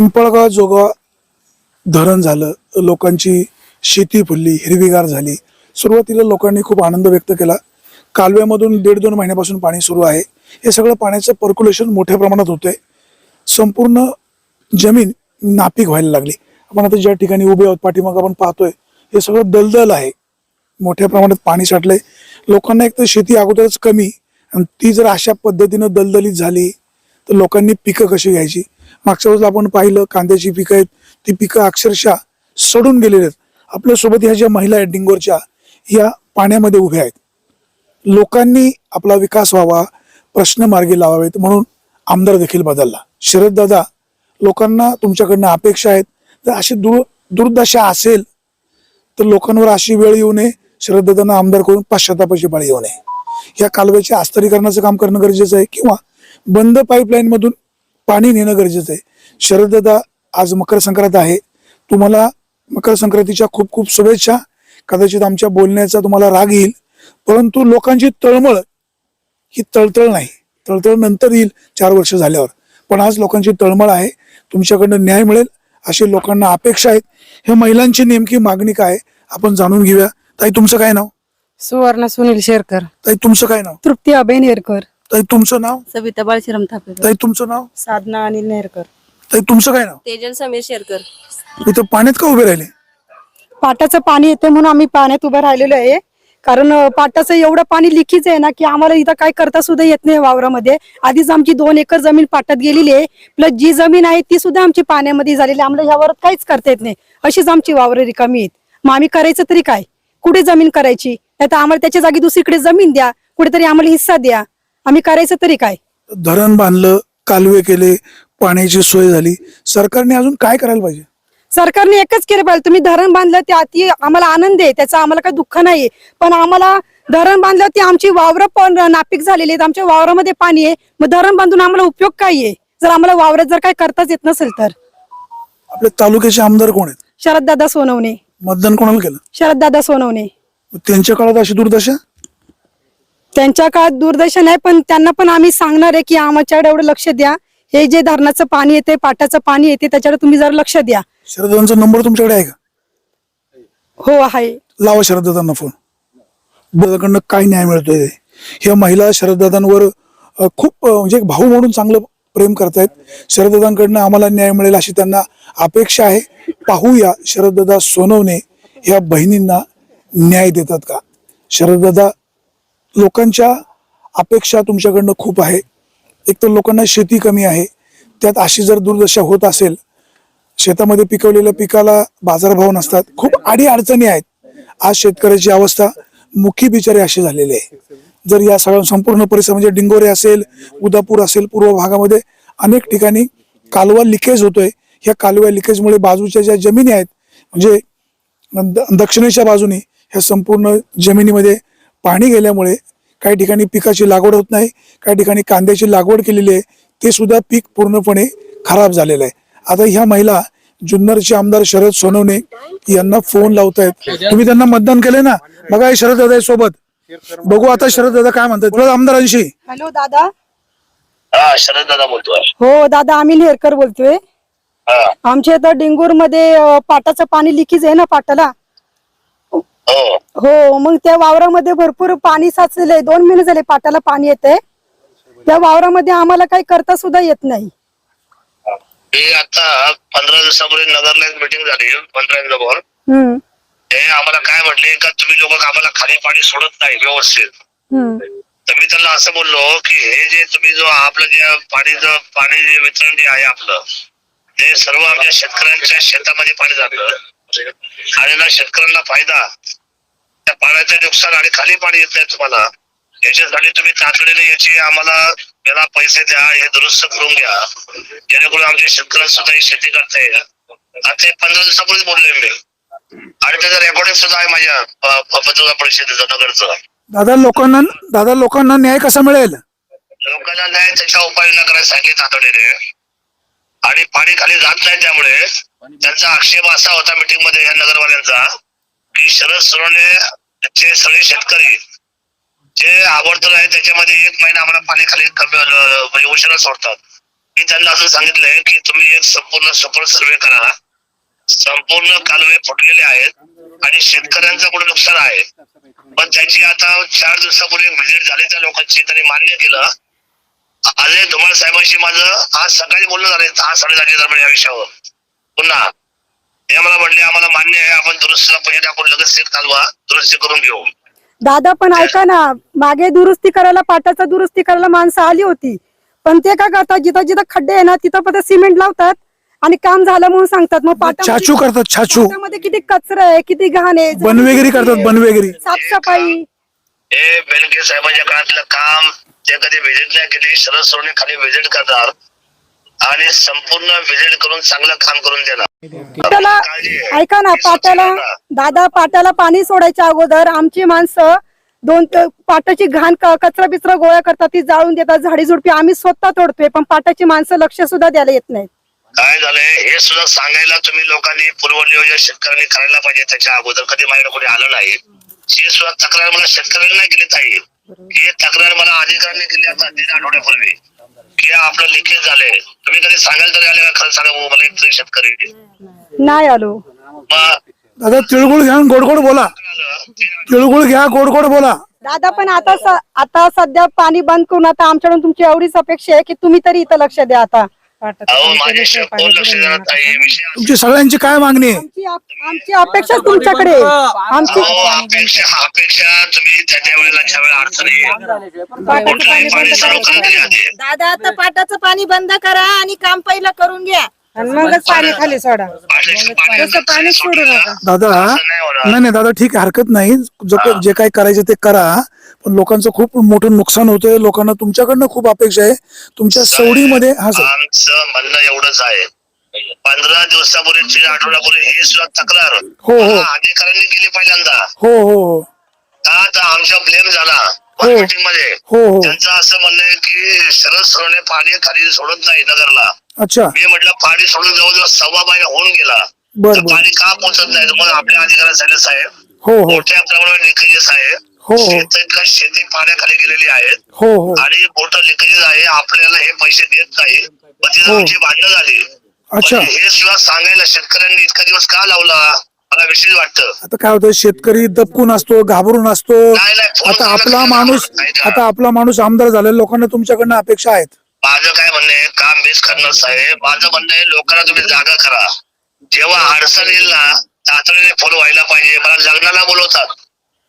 पिंपळगाव जोगा धरण झालं लोकांची शेती फुलली हिरवीगार झाली. सुरुवातीला लोकांनी खूप आनंद व्यक्त केला. कालव्यामधून दीड दोन महिन्यापासून पाणी सुरू आहे. हे सगळं पाण्याचं पर्क्युलेशन मोठ्या प्रमाणात होतंय. संपूर्ण जमीन नापीक व्हायला लागली. आपण आता ज्या ठिकाणी उभे आहोत पाठीमाग आपण पाहतोय हे सगळं दलदल आहे. मोठ्या प्रमाणात पाणी साठलंय. लोकांना एक तर शेती अगोदरच कमी आणि ती जर अशा पद्धतीनं दलदलीत झाली तर लोकांनी पिकं कशी घ्यायची? मागच्या वेळेस आपण पाहिलं कांद्याची पिकं आहेत ती पिकं अक्षरशः सडून गेलेली आहेत. आपल्यासोबत ह्या ज्या महिला आहेत डिंगोरच्या या पाण्यामध्ये उभ्या आहेत. लोकांनी आपला विकास व्हावा प्रश्न मार्गी लावावेत म्हणून आमदार देखील बदलला. शरद दादा लोकांना तुमच्याकडनं अपेक्षा आहेत. तर अशी दुर दुर्दशा असेल तर लोकांवर अशी वेळ येऊ नये. शरद दादांना आमदार करून पश्चातापाची पाळी येऊ नये. या कालव्याच्या आस्तरीकरणाचं काम करणं गरजेचं आहे किंवा बंद पाईपलाईन मधून पाणी नेणं गरजेचं आहे. शरद दादा आज मकर संक्रांत आहे. तुम्हाला मकर संक्रांतीच्या खूप खूप शुभेच्छा. कदाचित आमच्या बोलण्याचा तुम्हाला राग येईल. परंतु लोकांची तळमळ ही तळतळ नाही. तळतळ नंतर येईल चार वर्ष झाल्यावर. पण आज लोकांची तळमळ आहे. तुमच्याकडनं न्याय मिळेल. अशी लोकांना अपेक्षा आहेत. हे महिलांची नेमकी मागणी काय? आपण जाणून घेऊया. ताई तुमचं काय नाव? सुवर्ण सुनील शेरकर. ताई तुमचं काय नाव? तृप्ती अभय नेरकर. ताई तुमचं नाव? सविता बाळशिरम थापेकर ताई तुमचं नाव? साधना अनिल नेरकर. ताई तुमचं काय नाव? तेजल समीर शेरकर. इथं पाण्यात का उभे राहिले? पाटाचं पाणी येते म्हणून आम्ही पाण्यात उभं राहिलेलो आहे. कारण अं, पाटाचं एवढं पाणी लिखीच आहे ना की आम्हाला इथं काय करता सुद्धा येत नाही वावरामध्ये. आधीच आमची दोन एकर जमीन पाटात गेलेली आहे. प्लस जी जमीन आहे ती सुद्धा आमची पाण्यामध्ये झालेली आहे. आम्हाला ह्या वरात काहीच करता येत नाही. अशीच आमची वावरं रिकामी आहेत. मग आम्ही करायचं तरी काय? कुठे जमीन करायची? नाही तर आम्हाला त्याच्या जागी दुसरीकडे जमीन द्या. कुठेतरी आम्हाला हिस्सा द्या. आम्ही करायचं तरी काय? धरण बांधलं कालवे केले पाण्याची सोय झाली. सरकारने अजून काय करायला पाहिजे? सरकारने एकच केलं पाहिजे. तुम्ही धरण बांधलं ते अति आम्हाला आनंद आहे. त्याचा आम्हाला काही दुःख नाही पण आम्हाला धरण बांधलं ते आमची वावरं पण नापीक झालेली आहेत. आमच्या वावरामध्ये पाणी आहे. मग धरण बांधून आम्हाला उपयोग काय आहे? जर आम्हाला वावरात जर काही करताच येत नसेल तर. आपल्या तालुक्याचे आमदार कोण आहेत? शरददादा सोनवणे. मतदान कोणाला केलं? शरददादा सोनवणे. त्यांच्या काळात अशी दुर्दशा? त्यांच्या काळात दूरदर्शन आहे पण त्यांना पण आम्ही सांगणार आहे की आमच्याकडे एवढं लक्ष द्या. हे जे धरणाचं पाणी येते पाटाचं पाणी येते त्याच्याकडे तुम्ही जरा लक्ष द्या. शरदांचा नंबर तुमच्याकडे आहे का? हो आहे. लावा शरददादांना फोन दादाकडनं काय न्याय मिळतोय ह्या महिला शरददादांवर अ, खूप अ, म्हणजे एक भाऊ म्हणून चांगलं प्रेम करतायत. शरददादांकडनं आम्हाला न्याय मिळेल अशी त्यांना अपेक्षा आहे. पाहूया शरददादा सोनवणे ह्या बहिणींना न्याय देतात का? शरददादा लोकांच्या अपेक्षा तुमच्याकडनं खूप आहे. एक तर लोकांना शेती कमी आहे. त्यात अशी जर दुर्दशा होत असेल शेतामध्ये पिकवलेल्या पिकाला बाजारभाव नसतात. खूप आडी अडचणी आहेत. आज शेतकऱ्याची अवस्था मुखी बिचारी अशी झालेली आहे. जर या सगळ्या संपूर्ण परिसर म्हणजे डिंगोरे असेल उदापूर असेल पूर्व भागामध्ये अनेक ठिकाणी कालवा लिकेज होतोय. ह्या कालव्या लिकेजमुळे बाजूच्या ज्या जमिनी आहेत म्हणजे द- दक्षिणेच्या बाजूने ह्या संपूर्ण जमिनीमध्ये पाणी गेल्यामुळे काही ठिकाणी पिकाची लागवड होत नाही काही ठिकाणी कांद्याची लागवड केलेली आहे ते सुद्धा पीक पूर्णपणे खराब झालेलं आहे. आता ह्या महिला जुन्नरचे आमदार शरद सोनवणे यांना फोन लावतायत. तुम्ही त्यांना मतदान केले ना? बघा हे शरद दादा सोबत. बघू आता शरद दादा काय म्हणतात. तुला आमदारांशी. हॅलो दादा. हा शरद दादा बोलतोय. हो दादा आम्ही नेरकर बोलतोय. हा. आमच्या इथं डेंगूरमध्ये पाटाचं पाणी लिकीज आहे ना पाटाला? हो. हो मग त्या वावरामध्ये भरपूर पाणी साचलेलं आहे. दोन महिने झाले पाटाला पाणी येते त्या वावरामध्ये आम्हाला काही करता सुद्धा येत नाही. हे आता पंधरा दिवसापूर्वी नगरला मीटिंग झाली. पंधरा ते आम्हाला काय म्हटले का तुम्ही लोक आम्हाला खाली पाणी सोडत नाही व्यवस्थित? तर मी त्यांना असं बोललो की हे जे तुम्ही जो आपलं जे पाणीचं पाणी जे वितरण जे आहे आपलं ते सर्व आमच्या शेतकऱ्यांच्या शेतामध्ये पाणी जातं. आणि ना शेतकऱ्यांना फायदा. त्या पाण्याचं नुकसान आणि खाली पाणी येत नाही तुम्हाला. याच्यासाठी तुम्ही तातडीने याची आम्हाला याला पैसे द्या हे दुरुस्त करून घ्या. जेणेकरून आमच्या शेतकऱ्यांना सुद्धा ही शेती करता. येईल आता पंधरा दिवसापूर्वीच बोलले मी. आणि त्याचं रेकॉर्डिंग सुद्धा आहे माझ्या पत्रकार परिषदेचं नगरचं. दादा लोकांना दादा लोकांना न्याय कसा मिळेल? लोकांना न्याय त्याच्या उपाययोजना करायला सांगितलं तातडीने. आणि पाणी खाली जात नाही त्यामुळे त्यांचा आक्षेप असा होता मीटिंगमध्ये या नगरवाल्यांचा की शरद सोनवणे चे सगळे शेतकरी जे आवडतं आहे त्याच्यामध्ये एक महिना आम्हाला पाणी खाली कमी म्हणजे उशिरा सोडतात. मी त्यांना असं सांगितलंय की तुम्ही एक संपूर्ण सफल सर्वे करा. संपूर्ण कालवे फुटलेले आहेत आणि शेतकऱ्यांचं कुठे नुकसान आहे? पण त्याची आता चार दिवसापूर्वी व्हिजिट झाली त्या लोकांची त्यांनी मान्य केलं. अजय धुमाळ साहेबांशी माझं आज सकाळी बोलणं झालंय आज साडेदहाच्या दरम्यान या विषयावर. पुन्हा. हे मला म्हणले आम्हाला मान्य आहे आपण दुरुस्तीला पैसे टाकून लगेच ते कालवा दुरुस्ती करून घेऊ. दादा पण ऐका ना मागे दुरुस्ती करायला पाटाचा दुरुस्ती करायला माणसं आली होती. पण ते काय करतात जिथं जिथं खड्डे आहे ना तिथं पण सिमेंट लावतात आणि काम झालं म्हणून सांगतात. मग पाटामध्ये- छाछू करतात छाछू पाटामध्ये किती कचरा आहे किती घाण आहे बनवेगिरी करतात बनवेगिरी. साफसफाई. हे बेनके साहेबांच्या काळातलं काम ते कधी व्हिजिट नाही केली शरद सोडणे खाली व्हिजिट करणार. आणि संपूर्ण व्हिजिट करून चांगलं काम करून देणार. आहे. ऐका ना पाट्याला. दादा पाट्याला पाणी सोडायच्या अगोदर आमची माणसं दोन त- पाटाची घाण क- कचरा बिचरा गोळा करतात ती जाळून देतात झाडी झुडपी आम्ही स्वतः तोडतोय पण पाटाची माणसं लक्ष सुद्धा द्यायला येत नाहीत. काय झालंय हे सुद्धा सांगायला तुम्ही लोकांनी पूर्वनियोजन शेतकऱ्यांनी करायला पाहिजे त्याच्या अगोदर कधी माझ्याकडे कोणी आलं नाही. ही सुद्धा तक्रार मला शेतकऱ्यांनी नाही केली ताई. ही तक्रार मला अधिकाऱ्यांनी केली आता तीन आठवड्यापूर्वी. की आपलं लिकेज झालंय. तुम्ही कधी सांगायला तरी आले का? खरं सांगा भाऊ मला एक शेतकरी. नाही आलो. मग दादा तिळगुळ घ्या आणि गोड गोड बोला. तिळगुळ घ्या गोड गोड बोला. दादा पण आता स- आता सध्या पाणी बंद करून आता आमच्याकडून तुमची एवढीच अपेक्षा आहे की तुम्ही तरी इथं लक्ष द्या आता. तुमची सगळ्यांची काय मागणी? आहे आमची अप- आमची अपेक्षा तुमच्याकडे. आहे. आमची अहो अपेक्षा अपेक्षा तुम्ही त्याच्या वेळेला ज्या वेळेला अडचणी कुठलंही पाणी चालू करून दिली आधी दादा आता पाटाचं पाणी बंद करा आणि काम पहिलं करून घ्या. आणि मगच पाणी खाली सोडा. पाण्याचं पाणी खाली सोडू नका. दादा नाही. नाही दादा ठीक आहे हरकत नाही. जो काही- जे काही करायचं ते करा. पण लोकांचं खूप मोठं नुकसान होतंय. लोकांना तुमच्याकडनं खूप अपेक्षा आहे. तुमच्या सवडीमध्ये हा सर. आमचं म्हणणं एवढंच आहे. पंधरा दिवसापूर्वी तीन आठवड्यापूर्वी ही सुद्धा तक्रार. हो, हो. मला अधिकाऱ्यांनी केली पहिल्यांदा. हो हो हो. का आता आमचा ब्लेम झाला? हो. मीटिंगमध्ये. हो हो. त्यांचं असं म्हणणं आहे की शरद सोडणे पाणी खाली सोडत नाही नगरला. अच्छा. मी म्हटलं पाणी सोडून जवळजवळ सव्वा महिना होऊन गेला. बर तर बर. पाणी का पोहोचत नाही? तर मग आपल्या अधिकारी झाले साहेब. हो हो. मोठ्या प्रमाणात लिकेजेस आहे हो, हो. शेत पाण्याखाली गेलेली आहेत हो हो. आणि मोठं लिकेज आहे. आपल्याला हे पैसे देत नाही. मग तिथं हो. आमची भांडणं झाली. अच्छा. हे सुद्धा सांगायला शेतकऱ्यांनी इतका दिवस का लावला? मला विशेष वाटतं. आता काय होतं शेतकरी दबकून असतो घाबरून असतो. नाही, नाही, फोन आता केला आपला माणूस नाही का? आता आपला माणूस आमदार झालेला लोकांना तुमच्याकडनं अपेक्षा आहेत. माझं काय म्हणणं आहे काम मीच करणार साहेब. माझं म्हणणं आहे लोकांना तुम्ही जागा करा. जेव्हा अडचण येईल ना तातडीने फोन व्हायला पाहिजे. मला लग्नाला बोलवतात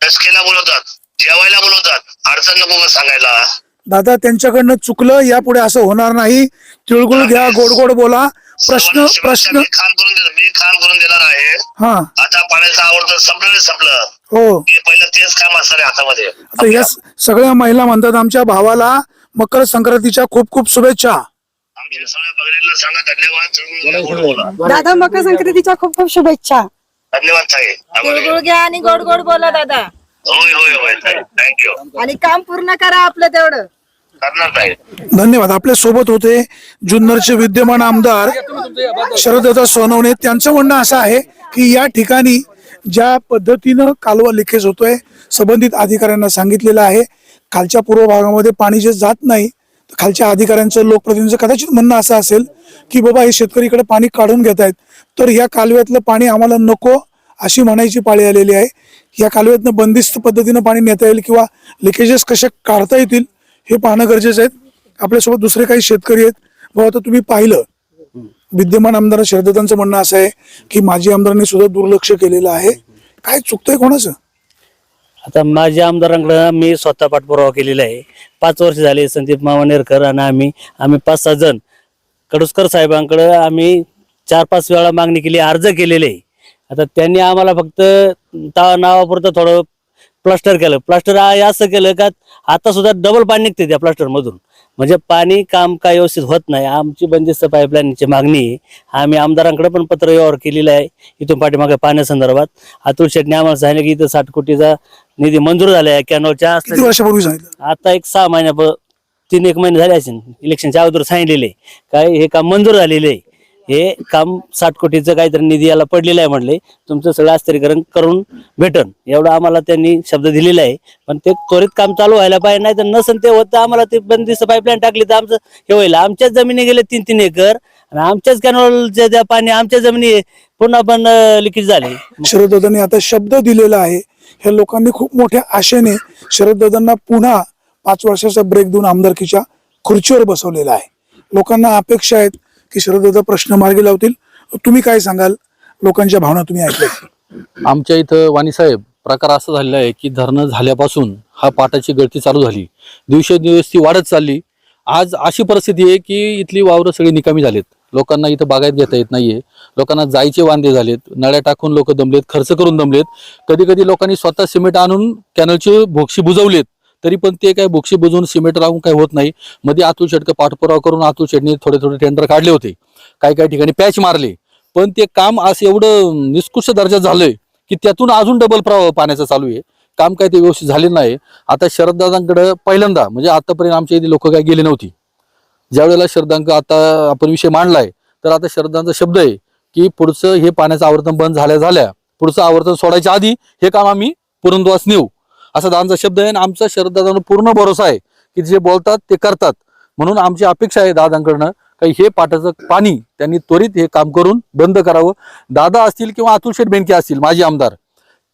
दसकेला बोलवतात जेवायला बोलवतात. अडचण नको सांगायला? दादा त्यांच्याकडनं चुकलं यापुढे असं होणार नाही. तिळगुळ घ्या गोड गोड बोला. प्रश्न प्रश्न मी काम करून देणार मी काम करून देणार आहे. हा. आता पाण्याचं आवडतं संपलं संपलं. हो. हे पहिलं तेच काम असणार आहे हातामध्ये. आता या स- सगळ्या महिला म्हणतात आमच्या भावाला मकर संक्रांतीच्या खूप खूप शुभेच्छा. दादा मकर संक्रांतीच्या खूप खूप शुभेच्छा. धन्यवाद ताई. तिळगुळ घ्या आणि गोड गोड बोला दादा. होय होय होय ताई. थँक्यू आणि काम पूर्ण करा आपलं तेवढं. करणार ताई. धन्यवाद. आपल्यासोबत होते जुन्नरचे विद्यमान आमदार शरदत्ता सोनवणे. त्यांचं म्हणणं असं आहे की या ठिकाणी ज्या पद्धतीनं कालवा लिकेज होतोय संबंधित अधिकाऱ्यांना सांगितलेलं आहे. खालच्या पूर्व भागामध्ये पाणी जे जात नाही तर खालच्या अधिकाऱ्यांचं लोकप्रतिनिधीचं कदाचित म्हणणं असं असेल की बाबा हे शेतकरी इकडे पाणी काढून घेत आहेत. तर या कालव्यातलं पाणी आम्हाला नको अशी म्हणायची पाळी आलेली आहे. या कालव्यातनं बंदिस्त पद्धतीनं पाणी नेता येईल किंवा लिकेजेस कसे काढता येतील हे पाहणं गरजेचं आहे. आपल्यासोबत दुसरे काही शेतकरी आहेत. बाबा आता तुम्ही पाहिलं. विद्यमान आमदार शरदतांचं म्हणणं असं आहे की माजी आमदारांनी सुद्धा दुर्लक्ष केलेलं आहे. काय चुकतंय कोणाचं? आता माझ्या आमदारांकडं मी स्वतः पाठपुरावा केलेला आहे. पाच वर्ष झाले संदीप मामा नेरकर आणि आम्ही आम्ही पाच सहा जण. कडुसकर साहेबांकडं आम्ही चार पाच वेळा मागणी केली अर्ज केलेले. आहे आता त्यांनी आम्हाला फक्त ता नावापुरतं थोडं प्लास्टर केलं. प्लास्टर असं केलं का आता सुद्धा डबल पाणी निघते त्या प्लास्टरमधून म्हणजे पाणी काम काय व्यवस्थित होत नाही. आमची बंदिस्त पाईपलाईनची मागणी आहे. आम्ही आमदारांकडे पण पत्र व्यवहार केलेला आहे. इथून पाठीमागे पाण्यासंदर्भात अतुल शेट्टी आम्हाला सांगितलं की इथं साठ कोटीचा निधी मंजूर झाला आहे कॅनोलच्या किती वर्षापूर्वी सांगितलं? आता एक सहा महिन्या तीन एक महिने झाले असेल इलेक्शनच्या अगोदर सांगितलेले काय हे काम मंजूर झालेले आहे. हे काम साठ कोटीचं काहीतरी निधी याला पडलेलं आहे म्हणले. तुमचं सगळं अस्थिरीकरण करून भेटन. एवढं आम्हाला त्यांनी शब्द दिलेला आहे. पण ते त्वरित काम चालू व्हायला पाहिजे नाही तर नसन ते होतं आम्हाला ते बंदिस्त पाईपलाईन टाकली तर आमचं हे होईल. आमच्याच जमिनी गेले तीन तीन एकर आणि आमच्याच कॅनॉलच्या त्या पाणी आमच्या जमिनी पुन्हा पण लिकेज झाले. शरददादांनी आता शब्द दिलेला आहे. हे लोकांनी खूप मोठ्या आशेने शरददादांना पुन्हा पाच वर्षाचा ब्रेक देऊन आमदारकीच्या खुर्चीवर बसवलेला आहे. लोकांना अपेक्षा आहेत की शरददा प्रश्न मार्गी लावतील. तुम्ही काय सांगाल? लोकांच्या भावना तुम्ही ऐकल्या. आमच्या इथं वाणीसाहेब प्रकार असा झालेला आहे की धरणं झाल्यापासून हा पाटाची गळती चालू झाली. दिवसेंदिवस ती वाढत चालली. आज अशी परिस्थिती आहे की इथली वावरं सगळी निकामी झालेत. लोकांना इथं बागायत घेता येत नाहीये. लोकांना जायचे वांदे झालेत. नळ्या टाकून लोक दमलेत खर्च करून दमलेत. कधी कधी लोकांनी स्वतः सिमेंट आणून कॅनलचे भोक्षी बुजवलेत. तरी पण ते काय बोक्षी बजून सिमेंट लावून काही होत नाही. मध्ये अतुल शेटकर पाठपुरावा करून अतुल शेटने थोडे थोडे टेंडर काढले होते. काही काही ठिकाणी पॅच मारले. पण ते काम असं एवढं निष्कृष्ट दर्जात झालंय की त्यातून अजून डबल प्रवाह पाण्याचा चालू आहे. काम काय ते व्यवस्थित झाले नाही. आता शरददादांकडे पहिल्यांदा म्हणजे आतापर्यंत आमच्या इथे लोक काय गेली नव्हती. ज्यावेळेला श्रद्धांक शरदांक आता आपण विषय मांडलाय तर आता शरदांचा शब्द आहे की पुढचं हे पाण्याचं आवर्तन बंद झाल्या झाल्या पुढचं आवर्तन सोडायच्या आधी हे काम आम्ही पुरंदवास नेऊ. असा दादांचा शब्द आहे आणि आमचा शरददादांना पूर्ण भरोसा आहे की जे बोलतात ते करतात. म्हणून आमची अपेक्षा आहे दादांकडनं काही हे पाटाचं पाणी त्यांनी त्वरित हे काम करून बंद करावं. दादा असतील किंवा अतुल शेठ बेनके असतील माजी आमदार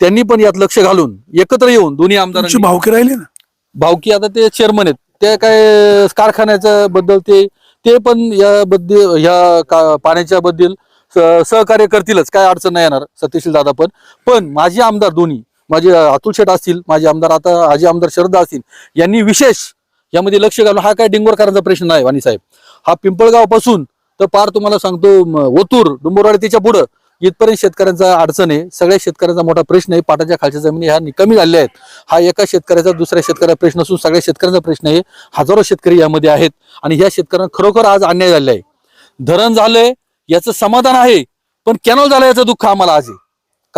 त्यांनी पण यात लक्ष घालून एकत्र येऊन दोन्ही आमदारांची भावकी राहिली ना? भावकी आता ते चेअरमन आहेत. ते काय कारखान्याच्या बद्दल ते ते पण या बद्दल ह्या का पाण्याच्या बद्दल सहकार्य करतीलच. काय अडचण नाही येणार. सत्यशील दादा पण. पण माझे आमदार दोन्ही माझे अतुल शेठ असतील माझे आमदार आता आजी आमदार शरदा असतील यांनी विशेष यामध्ये लक्ष घालून हा काय डिंगोरकरांचा प्रश्न नाही वाणी साहेब. हा पिंपळगावपासून तर पार तुम्हाला सांगतो ओतूर डुंबरवाडी त्याच्या पुढं इथपर्यंत शेतकऱ्यांचा अडचण आहे. सगळ्या शेतकऱ्यांचा मोठा प्रश्न आहे. पाटाच्या खालच्या जमिनी ह्या कमी झालेल्या आहेत. हा एका शेतकऱ्याचा दुसऱ्या शेतकऱ्याचा प्रश्न असून सगळ्या शेतकऱ्यांचा प्रश्न आहे. हजारो शेतकरी यामध्ये आहेत आणि ह्या शेतकऱ्यांना खरोखर आज अन्याय झालेला आहे. धरण झालंय याचं समाधान आहे पण कॅनॉल झालं याचं दुःख आम्हाला आज आहे.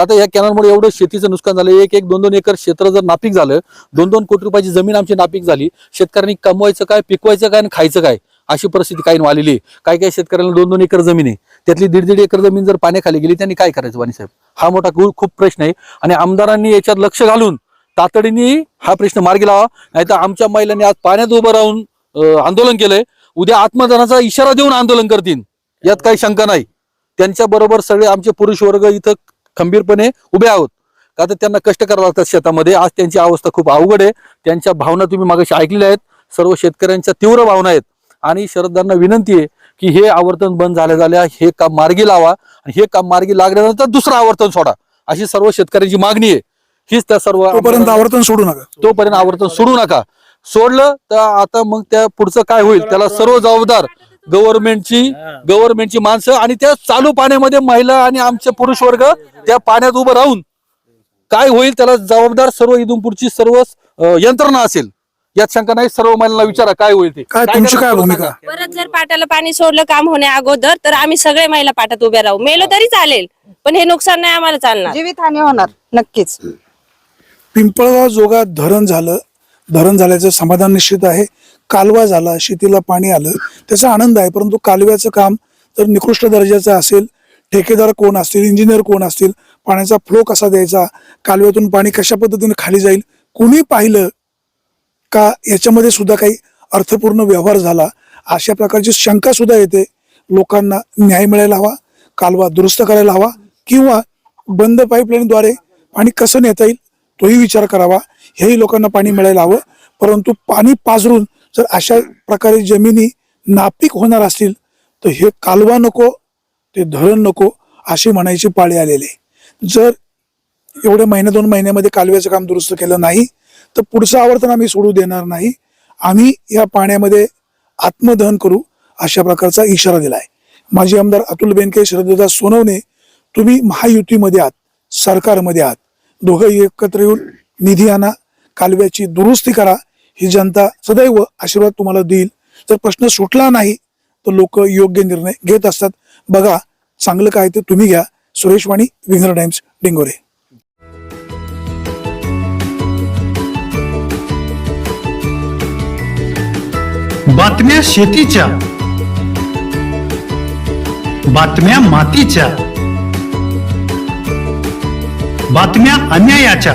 आता या कॅनलमुळे एवढं शेतीचं नुकसान झालं? एक एक दोन दोन एकर क्षेत्र जर नापीक झालं दोन दोन कोटी रुपयाची जमीन आमची नापीक झाली शेतकऱ्यांनी कमवायचं काय पिकवायचं काय आणि खायचं काय अशी परिस्थिती काही आलेली काही काही शेतकऱ्यांना दोन दोन एकर जमीन आहे. त्यातली दीड दीड एकर जमीन जर पाण्याखाली गेली त्यांनी काय करायचं वाणीसाहेब हा मोठा खूप खूप प्रश्न आहे. आणि आमदारांनी याच्यात लक्ष घालून तातडीने हा प्रश्न मार्गी लावा. नाहीतर आमच्या महिलांनी आज पाण्यात उभं राहून आंदोलन केलंय. उद्या आत्मदानाचा इशारा देऊन आंदोलन करतील. यात काही शंका नाही. त्यांच्या बरोबर सगळे आमचे पुरुष वर्ग इथं खंबीरपणे उभे आहोत. का तर त्यांना कष्ट करावं लागतात शेतामध्ये. आज त्यांची अवस्था खूप अवघड आहे. त्यांच्या भावना तुम्ही मागाशी ऐकलेल्या आहेत. सर्व शेतकऱ्यांच्या तीव्र भावना आहेत. आणि शरदांना विनंती आहे की हे आवर्तन बंद झाल्या झाल्या हे काम मार्गी लावा. आणि हे काम मार्गी लागल्यानंतर दुसरं आवर्तन सोडा. अशी सर्व शेतकऱ्यांची मागणी आहे. हीच त्या सर्व तोपर्यंत आवर्तन सोडू नका. तोपर्यंत आवर्तन सोडू नका. सोडलं तर आता मग त्या पुढचं काय होईल? त्याला सर्व जबाबदार गव्हर्नमेंटची गव्हर्नमेंटची माणसं आणि त्या चालू पाण्यामध्ये महिला आणि आमचे पुरुष वर्ग त्या पाण्यात उभं राहून काय होईल त्याला जबाबदार सर्व इथून सर्व यंत्रणा असेल. यात शंका नाही सर्व महिलांना विचारा काय होईल ते. काय तुमची काय भूमिका. परत जर पाटाला पाणी सोडलं काम होण्या अगोदर तर आम्ही सगळे महिला पाटात उभ्या राहू. मेलो तरी चालेल पण हे नुकसान नाही आम्हाला चालणार. जीवितहानी होणार नक्कीच. पिंपळगाव जोगात धरण झालं धरण झाल्याचं समाधान निश्चित आहे. कालवा झाला शेतीला पाणी आलं त्याचा आनंद आहे परंतु कालव्याचं काम जर निकृष्ट दर्जाचं असेल ठेकेदार कोण असतील इंजिनियर कोण असतील पाण्याचा फ्लो कसा द्यायचा कालव्यातून पाणी कशा पद्धतीने खाली जाईल कोणी पाहिलं का याच्यामध्ये सुद्धा काही अर्थपूर्ण व्यवहार झाला अशा प्रकारची शंका सुद्धा येते. लोकांना न्याय मिळायला हवा कालवा दुरुस्त करायला हवा किंवा बंद पाईपलाईनद्वारे पाणी कसं नेता येईल तोही विचार करावा. हेही लोकांना पाणी मिळायला हवं. परंतु पाणी पाझरून जर अशा प्रकारे जमिनी नापीक होणार असतील तर हे कालवा नको ते धरण नको अशी म्हणायची पाळी आलेली जर एवढे महिन्या दोन महिन्यामध्ये कालव्याचं काम दुरुस्त केलं नाही तर पुढचं आवर्तन आम्ही सोडू देणार नाही. आम्ही या पाण्यामध्ये आत्मदहन करू अशा प्रकारचा इशारा दिलाय. माजी आमदार अतुल बेनके शरददादा सोनवणे तुम्ही महायुतीमध्ये आहात सरकारमध्ये आहात. दोघंही एकत्र येऊन निधी आणा कालव्याची दुरुस्ती करा. ही जनता सदैव आशीर्वाद तुम्हाला देईल. जर प्रश्न सुटला नाही तर लोक योग्य निर्णय घेत असतात. बघा चांगलं काय ते तुम्ही घ्या. सुरेश वाणी विंगर टाइम्स डिंगोरे. बातम्या शेतीच्या. बातम्या मातीच्या. बातम्या अन्यायाच्या.